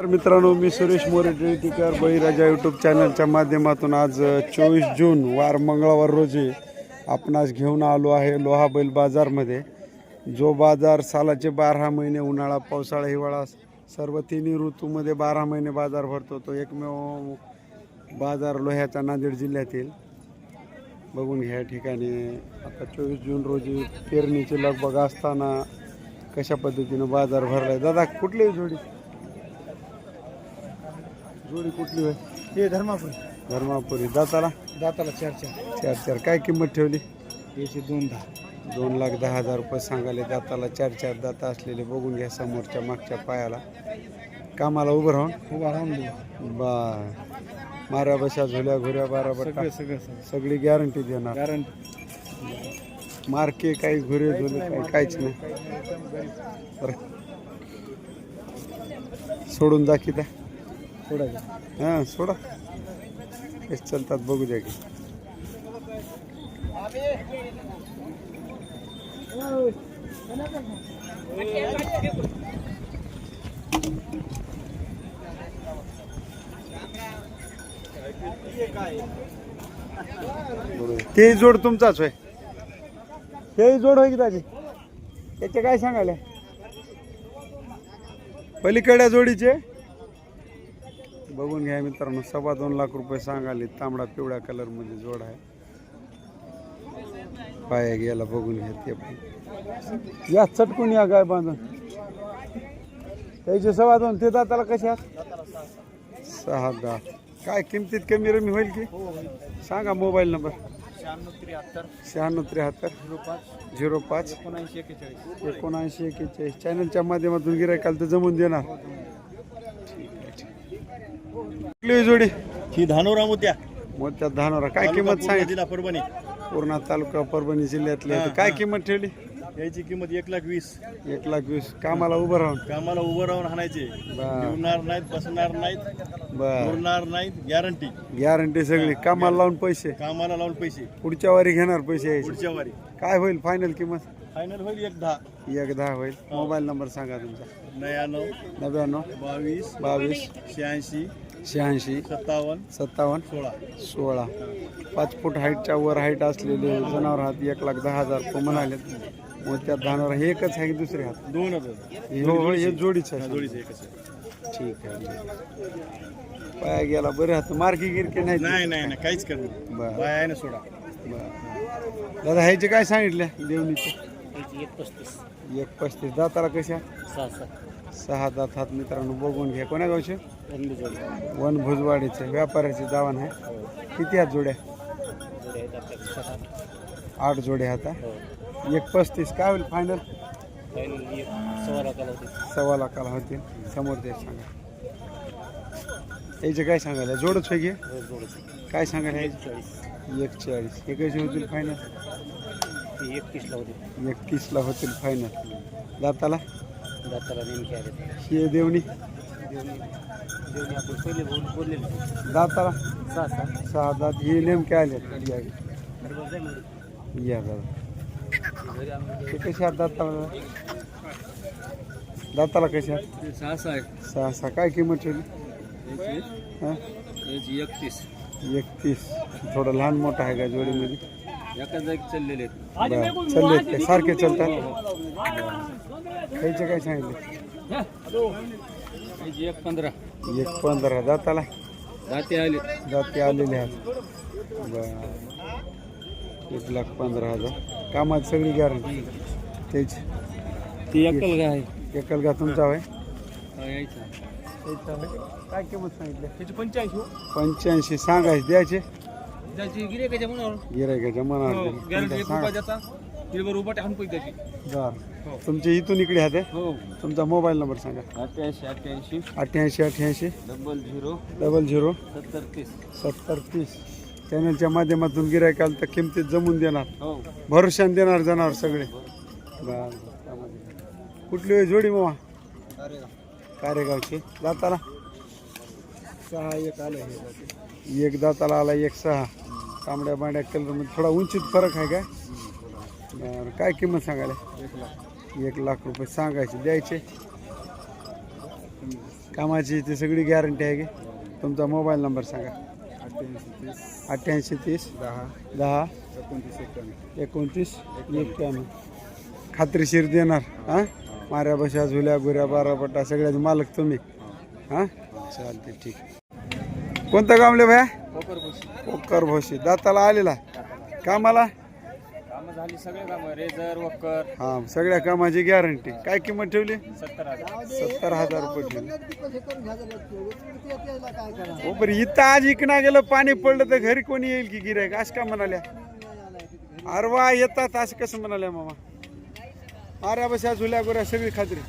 तर मित्रांनो मी सुरेश मोरे टिकर बळीराजा यूट्यूब चॅनलच्या माध्यमातून आज चोवीस जून वार मंगळवार रोजी आपणास घेऊन आलो आहे लोहा बैल बाजारमध्ये. जो बाजार सालाचे बारा महिने उन्हाळा पावसाळा हिवाळा सर्व तिन्ही ऋतूमध्ये बारा महिने बाजार भरतो. तो एकमेव बाजार लोह्याचा नांदेड जिल्ह्यातील. बघून घ्या ठिकाणी आता चोवीस जून रोजी पेरणीची लगबग असताना कशा पद्धतीनं बाजार भरलाय. दादा कुठली जोडी? जोडी कुठली होय? हे धर्मापुरी. धर्मापुरी. दाताला? दाताला चार चार. चार चार. काय किंमत ठेवली? याचे दोन दहा. दोन लाख दहा हजार रुपये सांगाले दाताला चार चार दाता असलेले बघून घ्या समोरच्या मागच्या पायाला. कामाला उभं राहून? उभा राहून देऊ. बा माऱ्या बशा झोल्या घोऱ्या बारा बटा सगळं सगळं सगळं. सगळी गॅरंटी देणार. गॅरंटी मार्के काही घोरे झोले काही काहीच नाही. बरं. सोडून दाखी द्या सोडायचं हां सोडा. कसे चालतात बघू द्या की. ते जोड तुमचाच होय. हे जोड होय की दाजी? त्याचे काय सांगायला? पलीकडल्या जोडीचे? बघून घ्या मित्रांनो सव्वा दोन लाख रुपये सांगाले तांबडा पिवळ्या कलरमध्ये जोड आहे. पाया गेला बघून घ्या ते पण. या चटकून या गाय बांधून. त्याचे सव्वा दोन ते दाताला कशा सहा दहा काय किमतीत कमी रमी होईल की? सांगा मोबाईल नंबर. शहाण्णव त्र्याहत्तर. शहाण्णव झिरो पाच. एकोणऐंशी एकेचाळीस एकोणऐंशी एकेचाळीस चॅनलच्या माध्यमातून गिरायकाल तर जमून देणार. कुठली जोडी? ही धानोरा मोत्या. मोत्यात धानोरा. काय किंमत सांगितली? जिल्हा परभणी. पूर्णा तालुका परभणी जिल्ह्यातले. काय. किंमत ठेवली? याची किंमत एक लाख वीस. एक लाख वीस. कामाला उभं राहून. कामाला उभं राहून हाणायचे. बर जेवणार नाहीत बसणार नाहीत बर बोलणार नाहीत गॅरंटी गॅरंटी सगळी. कामाला लावून पैसे. कामाला लावून पैसे. पुढच्या वारी घेणार पैसे यायचे. पुढच्या वारी. काय होईल? फायनल किंमत? फायनल होईल एक दहा. एक दहा होईल. मोबाईल नंबर सांगा तुमचा. नव्याण्णव नव्याण्णव बावीस बावीस शहाऐंशी शहाऐंशी. सत्तावन्न. सत्तावन्न. सोळा. सोळा. पाच फूट हाईटच्या वर हाईट असलेले जनावर हात एक लाख दहा हजार रुपये म्हणाले मग त्या धानावर हे एकच आहे की दुसरे हात? दोन हजार हे हो हो, जोडीच आहे जोडीचे एकच आहे. ठीक आहे पाया गेला बरे हात. मार्की गिरके नाही नाही नाही नाही काहीच करणार बरं. बाय आहे ना सोडा. बरं. दादा ह्याचे काय सांगितले देवणीचे एक पस्तीस. एक पस्तीस. दाताला कशा? सहा सात. सहा दात हात मित्रांनो बघून घ्या. कोण्या गावचे? वन भुजवाडीचे व्यापाऱ्याचे दावण आहे. किती जोड्या? आहेत सात आठ जोड्या हो? एक पस्तीस. काय होईल फायनल सव्वा लाखाला होतील. समोर ते सांगा. याचे काय सांगायला? जोडच रोज जोडीचे काय सांगायला? एक चाळीस हे कसे होतील फायनल एकतीसला होते एकतीसला होतील फायनल दाताला? दाताला नेमके आले हे देवणी? देवणी. दाताला सहा सहा सहा दात हे? नेमके आले या. या दादा ते कसे आहेत दाताला दाताला कसे आहेत सहा सहा आहेत सहा सहा काय किंमत ठेवली? हाँ? एकतीस एकतीस। थोडं लहान मोठं आहे का जोडीमध्ये? एका जागी चाललेले आहेत. चालले सारखे चालतात? खायचे काय सांगितले? एक पंधरा. एक पंधरा दाताला दाते आले. जाती आलेले आहेत. बर. एक लाख पंधरा हजार. कामात सगळी गॅरंटी तेच ती एकल काय एकल का तुमचा होय? यायचं. काय किंमत सांगितली त्याची पंच्याऐंशी पंच्याऐंशी सांगायचे द्यायचे? त्याची गिरेकाच्या मनावर. गिरायकाच्या मनावर रुपया सांगा. हिरवर उभा टाकून पैसे त्याची बर. तुमचे इथून इकडे आहे हो. तुमचा मोबाईल नंबर सांगा. अठ्ठ्याऐंशी अठ्ठ्याऐंशी. अठ्ठ्याऐंशी अठ्ठ्याऐंशी. Double zero. Double zero. सत्तर तीस. सत्तर तीस. चॅनलच्या माध्यमातून गिरायकाल तर किमतीत जमून देणार. हो. भरोशान देणार जनावर सगळे. बर कुठली होय जोडी मामा? कारेगावची. दाताला? सहा एक आलं एक दाताला आला एक सहा. तांबड्या बांड्या कलरमध्ये थोडा उंचीत फरक आहे काय? बरं काय किंमत सांगायला? एक लाख रुपये सांगायचे द्यायचे. कामाची ती सगळी गॅरंटी आहे की? तुमचा मोबाईल नंबर सांगा. अठ्ठ्याऐंशी तीस दहा दहा एकोणतीस एकोणतीस एक्क्याण्णव खात्रीशीर देणार हां? माऱ्या बशा झुल्या गुऱ्या बारापट्टा सगळ्याचे मालक तुम्ही. हां? चालते ठीक. कोणतं कामले भया? ओकर भोशी. दाताला आलेला. कामाला? कामं झाली सगळे कामं रेझर हा सगळ्या कामाची गॅरंटी. काय किंमत ठेवली? सत्तर हजार. सत्तर हजार रुपये ठेवली. हो बरं इथं आज इकना गेलं पाणी पडलं तर घरी कोणी येईल की गिरायक असं का म्हणाल्या? अरे वा येतात असं कसं म्हणाल्या मामा? अरे बशा झुल्या गुऱ्या सगळी खात्री.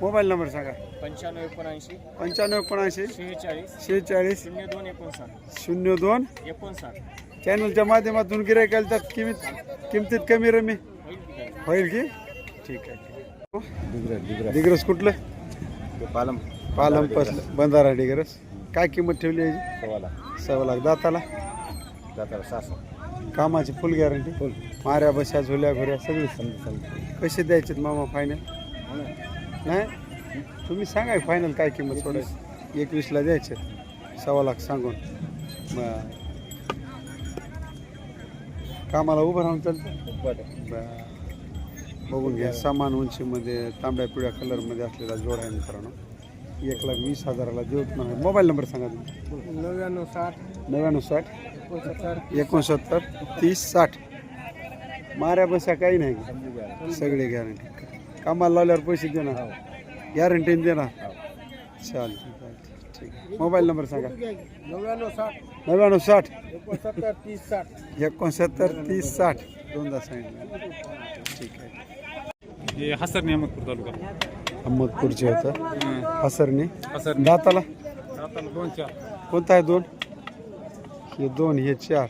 मोबाईल नंबर सांगा. पंच्याण्णव एकोणऐंशी. पंच्याण्णव एकोणऐंशी. शेहेचाळीस. शेहेचाळीस. शून्य दोन एकोणसाठ. शून्य दोन. एकोणसाठ. चॅनलच्या माध्यमातून गिरायक आलं तर किमत किमतीत कमी रमी. होईल की? ठीक आहे. दिग्रस कुठलं? पालम. पालम पसलं. बंधारा डिग्रस. काय किंमत ठेवली याची सवाला सव्वा लाख. दाताला? जाताला सहा कामाची फुल गॅरंटी फुल. माऱ्या बशा झोल्या घोऱ्या सगळी. कसे द्यायचे मामा फायनल नाही तुम्ही सांगा फायनल काय किंमत सोडायची? एकवीसला द्यायचे. सव्वा लाख सांगून. बरं. कामाला उभं राहून चालतं. बरं. बघून घ्या समान उंचीमध्ये तांबड्या पिवळ्या कलरमध्ये असलेला जोड आहे मित्रांनो. एक लाख वीस हजाराला देऊ म्हणा मोबाईल नंबर सांगा तुम्ही. नव्याण्णव साठ. नव्याण्णव साठ. एकोणसत्तर. तीस साठ. माऱ्या बसा काही नाही? सगळे गॅरंटी कामाला लावल्यावर पैसे देणार गॅरंटीने देणार चालते ठीक आहे. मोबाईल नंबर सांगा. नव्याण्णव साठ. नव्याण्णव साठ. एकोणसत्तर तीस साठ. एकोणसत्तर तीस साठ. दोनदा सांगितलं. ठीक आहे. हे हसर तालुका. अहमदपूरचे होतं हसरने हसर दाताला? जाताला दोन चार. कोणता आहे दोन? हे दोन हे चार.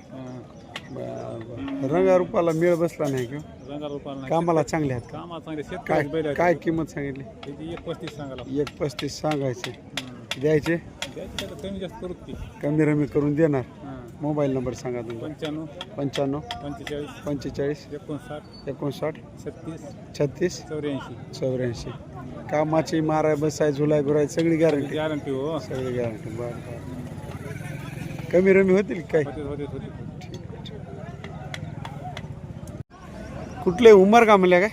बरं, बरं. रंगारूपाला मेळ बसला नाही किंवा रंगा कामाला चांगले आहेत चांगले काय शेतकरी बैल आहेत. काय किंमत सांगितली? त्याची एक पस्तीस सांगायला. एक पस्तीस सांगायचे. द्यायची? कमी जास्त करू ती कमी रमी करून देणार. मोबाईल नंबर सांगा तुमचा पंच्याण्णव. पंच्याण्णव. पंचेचाळीस. पंचेचाळीस. एकोणसाठ. एकोणसाठ. छत्तीस. छत्तीस. चौऱ्याऐंशी. चौऱ्याऐंशी. कामाची माराय बसाय झुलाय गुराय सगळी गॅरंटी गॅरंटी हो. सगळी गॅरंटी बरं बरं. कमी रमी होतील काय होते होते होते कुठले उमर का म्हणल्या काय?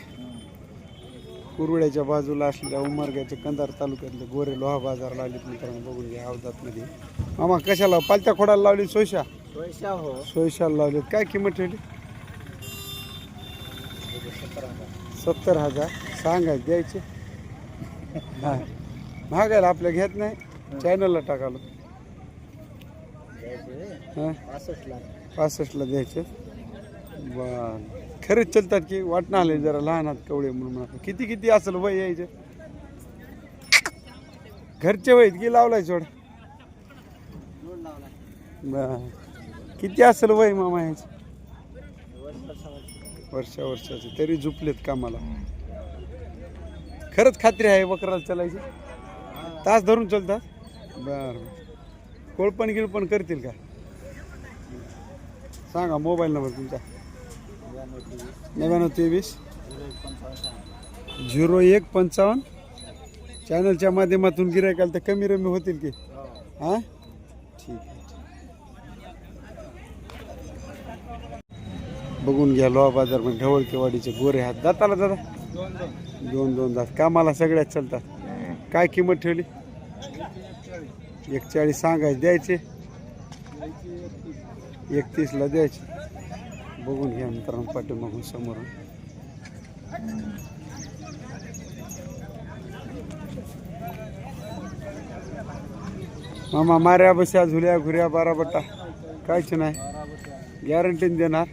कुरवड्याच्या बाजूला असलेल्या उमरग्याचे कंधार तालुक्यातले गोरे लोहा बाजारला आले मित्रांनो बघून घ्या अवधातमध्ये मामा कशाला पालत्या खोडाला लावली सोयशा? पैसा हो. सोयशाला लावली काय किंमत ठेवली? सत्तर हजार. सांगायचे द्यायचे? हा. महागायला आपल्या घेत नाही चॅनलला टाकालो हां? पासष्टला द्यायचे? बर. खरंच चलतात की वाटणं आले जरा लहान आहात कवडे म्हणून म्हणा. किती किती असेल वय यायचे? घरचे वय की लावलाय सोड? किती असेल वय मामा यायचं? वर्षा वर्षाचे तरी झुपलेत कामाला. खरंच खात्री आहे वकराला चलायची? तास धरून चालतात? बर. कोळपण गिळपण करतील का? सांगा मोबाईल नंबर तुमचा. नव्याण्णव तेवीस. झिरो एक पंचावन्न. चॅनलच्या माध्यमातून गिरायकाल तर कमी रमी होतील की? हां? ठीक आहे बघून घ्या लोहा बाजार म्हणजे ढवळकेवाडीचे गोरे हात दाताला दादा दोन दोन दात. कामाला सगळ्यात चालतात. काय किंमत ठेवली? एकचाळीस सांगायचे द्यायचे. एकतीसला द्यायचे. बघून घ्या मित्रांनो पाठीमागून समोरून. मामा माऱ्या बस्या झुल्या घुऱ्या बाराबट्टा कायच नाही. गॅरंटीने देणार.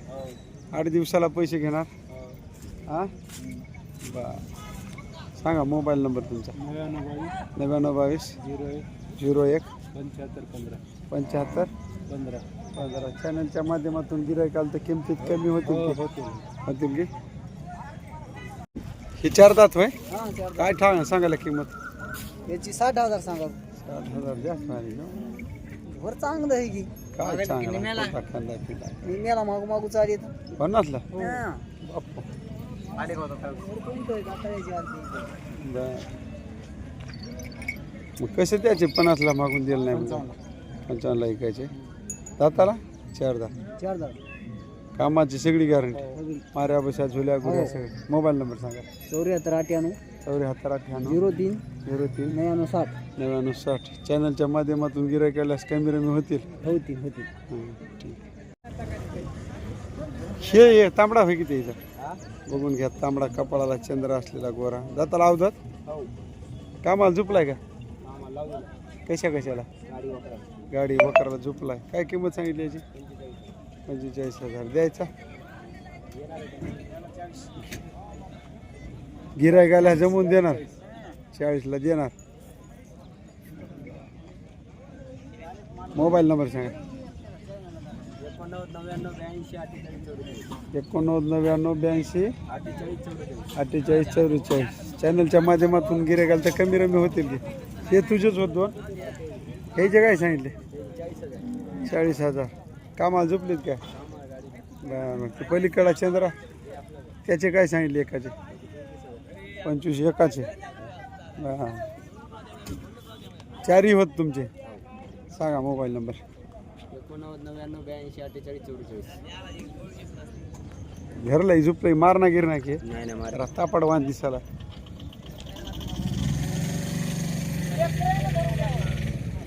आठ दिवसाला पैसे घेणार. हां? बर सांगा मोबाईल नंबर तुमचा. नव्याण्णव बावीस. झिरो एक. झिरो एक. पंच्याहत्तर पंधरा. पंच्याहत्तर. पंधरा. पंधरा चॅनलच्या माध्यमातून गिरायकाल तर किमतीत कमी होतील की? होतील. की? हे चार दात होय? हां काय ठाव सांगायला किंमत? याची साठ हजार सांगा. सात हजार जास्त भारी ना. वर चांगलं आहे की. काय चांगला पोटा खांदा पिला? मी मेला मागू मागू चालेल पन्नासला? बाप्पा. बर. मग कसे त्याचे पन्नासला मागून दिलं नाही पंचावन्नला ऐकायचे दाताला? चार दहा चार दहा कामाची सगळी गॅरंटी माऱ्या बशा झुल्या गुऱ्या सगळे. मोबाईल नंबर सांगा. चौऱ्याहत्तर अठ्ठ्याण्णव. चौऱ्याहत्तर अठ्ठ्याण्णव. झिरो तीन. झिरो तीन. नव्याण्णव साठ. नव्याण्णव साठ. चॅनलच्या माध्यमातून गिराय केल्यास कमी रमी होतील. होतील होतील. हं, ठीक. हे ये तांबडा होय किती याचा बघून घ्या तांबडा कपाळाला चंद्र असलेला गोरा. दाताला अवधात हो. कामाला झुपलाय का? आम्हाला कशा कशाला? गाडी वापरा गाडी वकराला झोपला काय किंमत सांगितली याची? पंचेचाळीस हजार. द्यायचा? गिरायकाला जमून देणार. चाळीसला देणार. मोबाईल नंबर सांगा. एकोणनव्वद नव्याण्णव ब्याऐंशी. अठ्ठेचाळीस चौवेचाळीस. चॅनलच्या माध्यमातून गिरायकाला तर कमी रमी होतील की. हे तुझेच होत दोन. हे जे काय सांगितले? चाळीस हजार. कामाला झोपलेत काय बरं बरं ते पलीकडा चंद्रा. त्याचे काय सांगितले एकाचे? पंचवीस एकाचे. बरं. चारही होत तुमचे. सांगा मोबाईल नंबर. एकोणनव्वद नव्याण्णव ब्याऐंशी अठ्ठेचाळीस चौवेचाळीस झुपलंय मारणा गिरणा की? नाही नाही रस्ता पडवान दिसाला